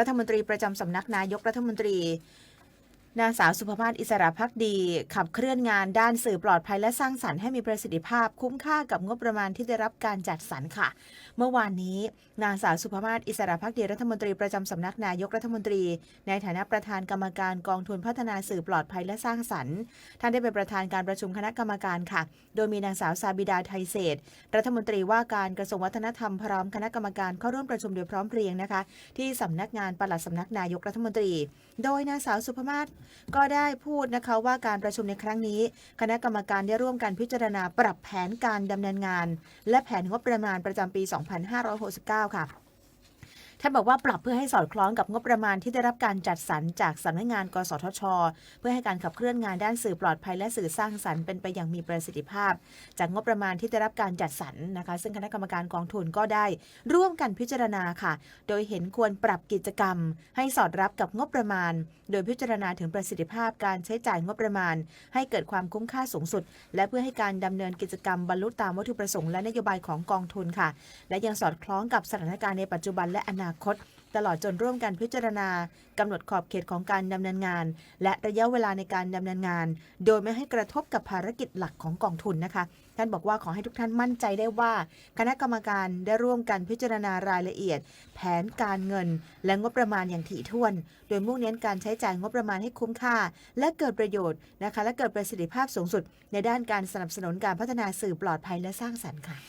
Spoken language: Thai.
รัฐมนตรีประจำสำนักนายกรัฐมนตรี นางสาวสุภาพาสอิสระพักดี ขับเคลื่อนงานด้านสื่อปลอดภัยและสร้างสรรค์ให้มีประสิทธิภาพคุ้มค่ากับงบประมาณที่ได้รับการจัดสรรค่ะ เมื่อวานนี้ นางสาวสุภาพาสอิสระพักดีรัฐมนตรีประจำสำนักนายกรัฐมนตรี ในฐานะประธานกรรมการกองทุนพัฒนาสื่อปลอดภัยและสร้างสรรค์ ท่านได้เป็นประธานการประชุมคณะกรรมการค่ะ โดยมีนางสาวซาบิดาไทยเศษรัฐมนตรีว่าการกระทรวงวัฒนธรรมพร้อมคณะกรรมการเข้าร่วมประชุมโดยพร้อมเพรียงนะคะ ที่สำนักงานปลัดสำนักนายกรัฐมนตรี โดยนางสาวสุภมาศก็ได้พูดนะคะว่าการประชุมในครั้งนี้ คณะกรรมการได้ร่วมกันพิจารณาปรับแผนการดำเนินงาน และแผนงบประมาณประจำปี 2569 ค่ะ ท่านบอกว่าปรับเพื่อให้สอดคล้องกับงบประมาณที่ได้รับการจัดสรรจากสำนักงาน กสทช เพื่อให้การขับเคลื่อนงานด้านสื่อปลอดภัยและสื่อสร้างสรรค์เป็นไปอย่างมีประสิทธิภาพ จากงบประมาณที่ได้รับการจัดสรรนะคะ ซึ่งคณะกรรมการกองทุนก็ได้ ร่วมกันพิจารณาค่ะ โดยเห็นควรปรับกิจกรรม ให้สอดรับกับงบประมาณ โดยพิจารณาถึงประสิทธิภาพการใช้จ่ายงบประมาณ ให้เกิดความคุ้มค่าสูงสุด และเพื่อให้การดำเนินกิจกรรมบรรลุตามวัตถุประสงค์และนโยบายของกองทุนค่ะ และยังสอดคล้องกับสถานการณ์ในปัจจุบันและอนานาคต ตลอดจนร่วมกันพิจารณากำหนดขอบเขตของการดำเนินงาน และระยะเวลาในการดำเนินงาน โดยไม่ให้กระทบกับภารกิจหลักของกองทุนนะคะ ท่านบอกว่าขอให้ทุกท่านมั่นใจได้ว่า คณะกรรมการได้ร่วมกันพิจารณารายละเอียด แผนการเงิน และงบประมาณอย่างถี่ถ้วน โดยมุ่งเน้นการใช้จ่ายงบประมาณให้คุ้มค่า และเกิดประโยชน์นะคะ และเกิดประสิทธิภาพสูงสุด ในด้านการสนับสนุนการพัฒนาสื่อปลอดภัยและสร้างสรรค์ค่ะ